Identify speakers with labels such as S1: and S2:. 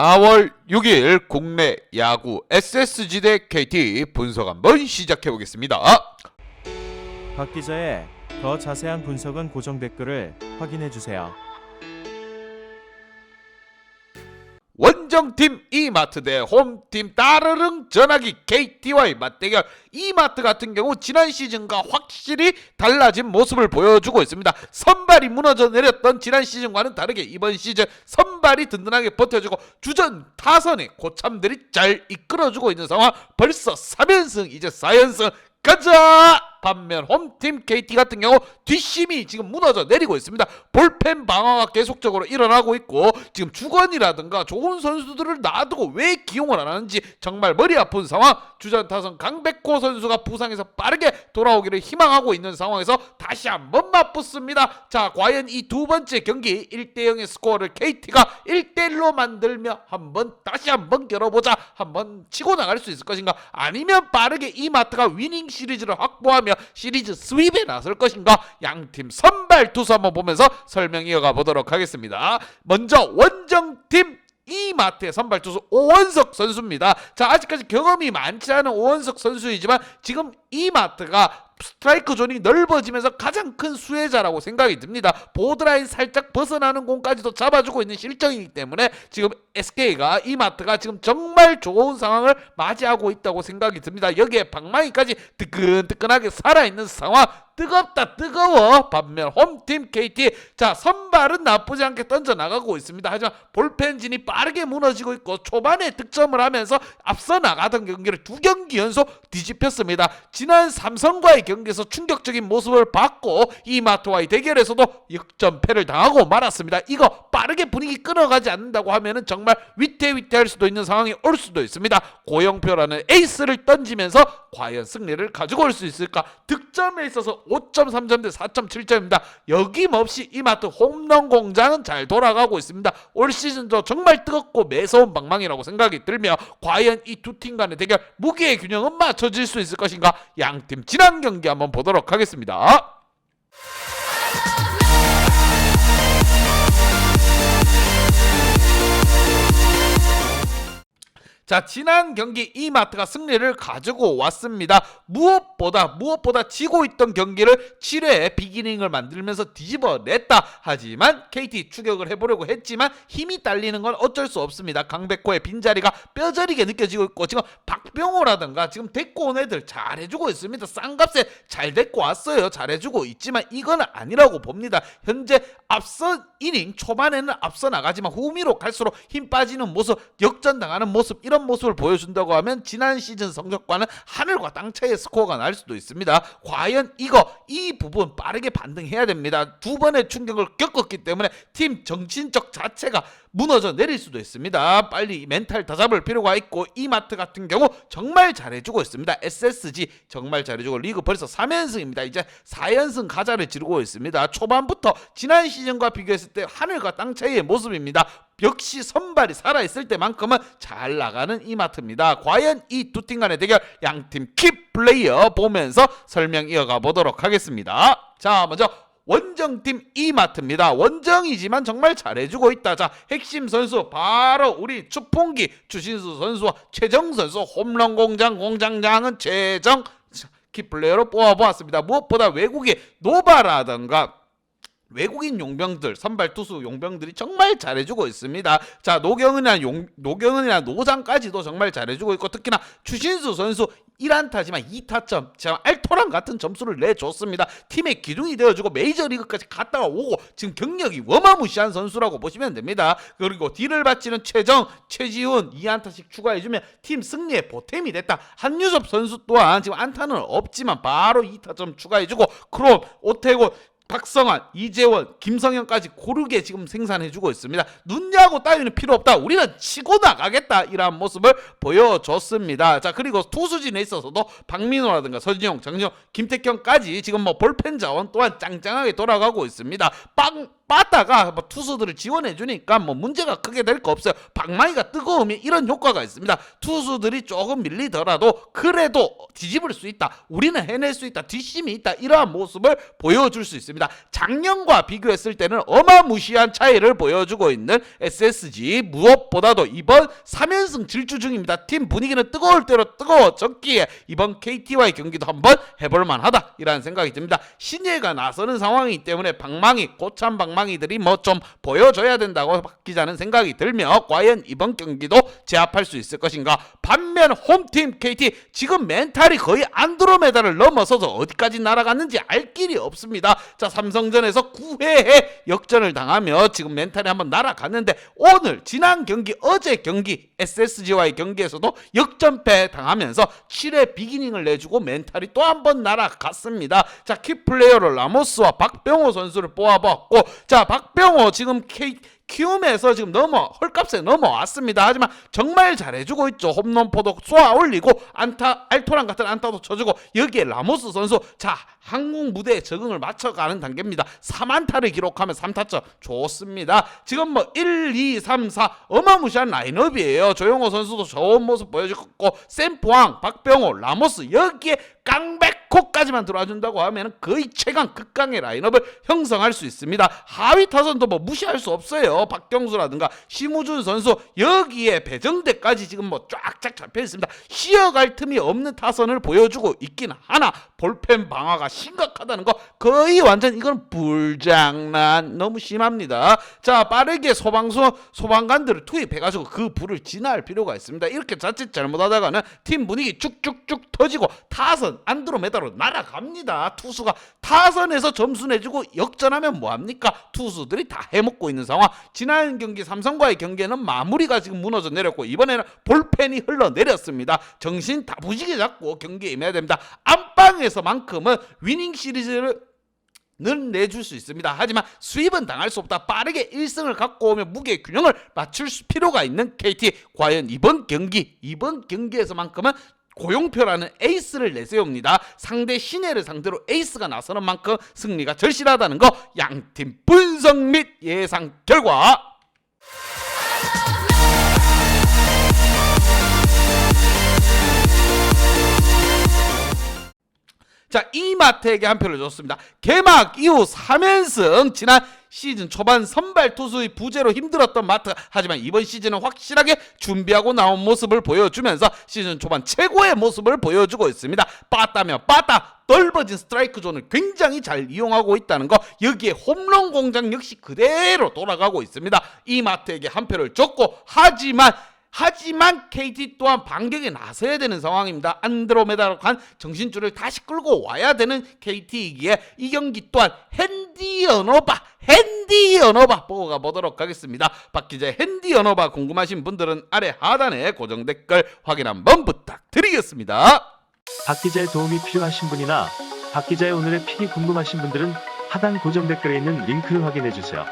S1: 4월 6일 국내 야구 SSG 대 KT 분석 한번 시작해 보겠습니다.
S2: 박 기자의 더 자세한 분석은 고정 댓글을 확인해 주세요.
S1: 원정팀 이마트 대 홈팀 따르릉 전화기 KT와의 맞대결 이마트 같은 경우 지난 시즌과 확실히 달라진 모습을 보여주고 있습니다. 선발이 무너져 내렸던 지난 시즌과는 다르게 이번 시즌 선발이 든든하게 버텨주고 주전 타선의 고참들이 잘 이끌어주고 있는 상황 벌써 3연승 이제 4연승 가자! 반면 홈팀 KT 같은 경우 뒷심이 지금 무너져 내리고 있습니다. 볼펜 방어가 계속적으로 일어나고 있고 지금 주건이라든가 좋은 선수들을 놔두고 왜 기용을 안 하는지 정말 머리 아픈 상황. 주전 타선 강백호 선수가 부상에서 빠르게 돌아오기를 희망하고 있는 상황에서 다시 한번 맞붙습니다. 자, 과연 이 두 번째 경기 1대 0의 스코어를 KT가 1대 1로 만들며 한번 다시 한번 겨뤄보자. 한번 치고 나갈 수 있을 것인가? 아니면 빠르게 이마트가 위닝 시리즈를 확보하며 시리즈 스윕에 나설 것인가? 양팀 선발 투수 한번 보면서 설명 이어가 보도록 하겠습니다. 먼저 원정팀 이마트의 선발 투수 오원석 선수입니다. 자 아직까지 경험이 많지 않은 오원석 선수이지만 지금 이마트가 스트라이크 존이 넓어지면서 가장 큰 수혜자라고 생각이 듭니다. 보드라인 살짝 벗어나는 공까지도 잡아주고 있는 실정이기 때문에 지금 SK가 이마트가 지금 정말 좋은 상황을 맞이하고 있다고 생각이 듭니다. 여기에 방망이까지 뜨끈뜨끈하게 살아있는 상황 뜨겁다 뜨거워. 반면 홈팀 KT 자 선발은 나쁘지 않게 던져 나가고 있습니다. 하지만 볼펜진이 빠르게 무너지고 있고 초반에 득점을 하면서 앞서 나가던 경기를 두 경기 연속 뒤집혔습니다. 지난 삼성과의 경기에서 충격적인 모습을 봤고 이마트와의 대결에서도 역전패를 당하고 말았습니다. 이거 빠르게 분위기 끊어가지 않는다고 하면은 정말 위태위태할 수도 있는 상황이 올 수도 있습니다 고영표라는 에이스를 던지면서 과연 승리를 가지고 올 수 있을까 득점에 있어서 5.3점 대 4.7점입니다. 여김없이 이마트 홈런 공장은 잘 돌아가고 있습니다. 올 시즌도 정말 뜨겁고 매서운 방망이라고 생각이 들며 과연 이 두 팀 간의 대결 무게의 균형은 맞춰질 수 있을 것인가 양팀 지난 경기 한번 보도록 하겠습니다. 자 지난 경기 이마트가 승리를 가지고 왔습니다. 무엇보다 무엇보다 지고 있던 경기를 7회에 비기닝을 만들면서 뒤집어냈다. 하지만 KT 추격을 해보려고 했지만 힘이 딸리는 건 어쩔 수 없습니다. 강백호의 빈자리가 뼈저리게 느껴지고 있고 지금 박병호라든가 지금 데리고 온 애들 잘해주고 있습니다. 싼값에 잘 데리고 왔어요. 잘해주고 있지만 이건 아니라고 봅니다. 현재 앞서 이닝 초반에는 앞서 나가지만 후미로 갈수록 힘 빠지는 모습, 역전당하는 모습 이런 모습을 보여준다고 하면 지난 시즌 성적과는 하늘과 땅 차이의 스코어가 날 수도 있습니다. 과연 이거 이 부분 빠르게 반등해야 됩니다. 두 번의 충격을 겪었기 때문에 팀 정신적 자체가 무너져 내릴 수도 있습니다. 빨리 멘탈 다 잡을 필요가 있고 이마트 같은 경우 정말 잘해주고 있습니다. SSG 정말 잘해주고 리그 벌써 3연승입니다. 이제 4연승 가자를 지르고 있습니다. 초반부터 지난 시즌과 비교했을 때 하늘과 땅 차이의 모습입니다. 역시 선발이 살아있을 때만큼은 잘 나가는 이마트입니다. 과연 이 두 팀 간의 대결 양팀 킵 플레이어 보면서 설명 이어가 보도록 하겠습니다. 자 먼저 원정팀 이마트입니다. 원정이지만 정말 잘해주고 있다. 자, 핵심 선수 바로 우리 추풍기 추신수 선수와 최정 선수 홈런 공장 공장장은 최정 키플레이어로 뽑아보았습니다. 무엇보다 외국의 노바라던가 외국인 용병들 선발 투수 용병들이 정말 잘해주고 있습니다. 자 노경은이나 용 노경은이나 노장까지도 정말 잘해주고 있고 특히나 추신수 선수 1안타지만 2타점 참 알토란 같은 점수를 내줬습니다. 팀의 기둥이 되어주고 메이저리그까지 갔다가 오고 지금 경력이 어마무시한 선수라고 보시면 됩니다. 그리고 뒤를 바치는 최정, 최지훈 2안타씩 추가해주면 팀 승리에 보탬이 됐다. 한유섭 선수 또한 지금 안타는 없지만 바로 2타점 추가해주고 크롬, 오태곤 박성환, 이재원, 김성현까지 고르게 지금 생산해주고 있습니다. 눈야구 따위는 필요 없다. 우리는 치고 나가겠다. 이러한 모습을 보여줬습니다. 자 그리고 투수진에 있어서도 박민호라든가 서진용, 장정, 김태경까지 지금 뭐 볼펜 자원 또한 짱짱하게 돌아가고 있습니다. 빵 빠따가 뭐 투수들을 지원해 주니까 뭐 문제가 크게 될 거 없어요. 방망이가 뜨거우면 이런 효과가 있습니다. 투수들이 조금 밀리더라도 그래도 뒤집을 수 있다. 우리는 해낼 수 있다. 뒷심이 있다. 이러한 모습을 보여줄 수 있습니다. 작년과 비교했을 때는 어마무시한 차이를 보여주고 있는 SSG 무엇보다도 이번 3연승 질주 중입니다. 팀 분위기는 뜨거울 대로 뜨거워졌기에 이번 KT와의 경기도 한번 해볼 만하다 이라는 생각이 듭니다. 신예가 나서는 상황이기 때문에 방망이 고참 방망이 들이 뭐 좀 보여줘야 된다고 박 기자는 생각이 들며 과연 이번 경기도 제압할 수 있을 것인가 반면 홈팀 KT 지금 멘탈이 거의 안드로메다를 넘어서서 어디까지 날아갔는지 알 길이 없습니다. 자 삼성전에서 9회에 역전을 당하며 지금 멘탈이 한번 날아갔는데 오늘 지난 경기 어제 경기 SSG와의 경기에서도 역전패 당하면서 7회 비기닝을 내주고 멘탈이 또 한 번 날아갔습니다. 자 키플레이어로 라모스와 박병호 선수를 뽑아봤고 자 박병호 지금 K 키움에서 지금 넘어 헐값에 넘어왔습니다. 하지만 정말 잘해주고 있죠. 홈런 포도 쏘아 올리고 안타 알토란 같은 안타도 쳐주고 여기에 라모스 선수 자 한국 무대에 적응을 맞춰가는 단계입니다. 3안타를 기록하면 3타점 좋습니다. 지금 뭐 1, 2, 3, 4 어마무시한 라인업이에요. 조용호 선수도 좋은 모습 보여줬고 샘포항, 박병호, 라모스 여기에 깡백 호까지만 들어와 준다고 하면 거의 최강 극강의 라인업을 형성할 수 있습니다. 하위 타선도 뭐 무시할 수 없어요. 박경수라든가 심우준 선수 여기에 배정대까지 지금 뭐 쫙쫙 잡혀 있습니다. 쉬어갈 틈이 없는 타선을 보여주고 있긴 하나 볼펜 방어가 심각하다는 거 거의 완전 이건 불장난 너무 심합니다. 자 빠르게 소방수 소방관들을 투입해가지고 그 불을 진화할 필요가 있습니다. 이렇게 자칫 잘못하다가는 팀 분위기 쭉쭉쭉 터지고 타선 안드로메다 로 날아갑니다. 투수가 타선에서 점수 내주고 역전하면 뭐합니까? 투수들이 다 해먹고 있는 상황. 지난 경기 삼성과의 경기에는 마무리가 지금 무너져 내렸고 이번에는 볼펜이 흘러내렸습니다. 정신 다 부지게 잡고 경기에 임해야 됩니다. 안방에서만큼은 위닝 시리즈를 는 내줄 수 있습니다. 하지만 수입은 당할 수 없다. 빠르게 1승을 갖고 오면 무게 균형을 맞출 수 필요가 있는 KT. 과연 이번 경기, 이번 경기에서만큼은 고용표라는 에이스를 내세웁니다. 상대 신예를 상대로 에이스가 나서는 만큼 승리가 절실하다는 거 양팀 분석 및 예상 결과 자, 이마트에게 한 표를 줬습니다. 개막 이후 3연승 지난 시즌 초반 선발 투수의 부재로 힘들었던 마트 하지만 이번 시즌은 확실하게 준비하고 나온 모습을 보여주면서 시즌 초반 최고의 모습을 보여주고 있습니다. 빠따며 빠따 넓어진 스트라이크 존을 굉장히 잘 이용하고 있다는 거 여기에 홈런 공장 역시 그대로 돌아가고 있습니다. 이 마트에게 한 표를 줬고 하지만 하지만 KT 또한 반격에 나서야 되는 상황입니다. 안드로메다로 간 정신줄을 다시 끌고 와야 되는 KT이기에 이 경기 또한 핸디 언어바 핸디 언어바 보고 가보도록 하겠습니다. 박 기자의 핸디 언어바 궁금하신 분들은 아래 하단에 고정 댓글 확인 한번 부탁드리겠습니다.
S3: 박 기자의 도움이 필요하신 분이나 박 기자의 오늘의 픽이 궁금하신 분들은 하단 고정 댓글에 있는 링크를 확인해 주세요.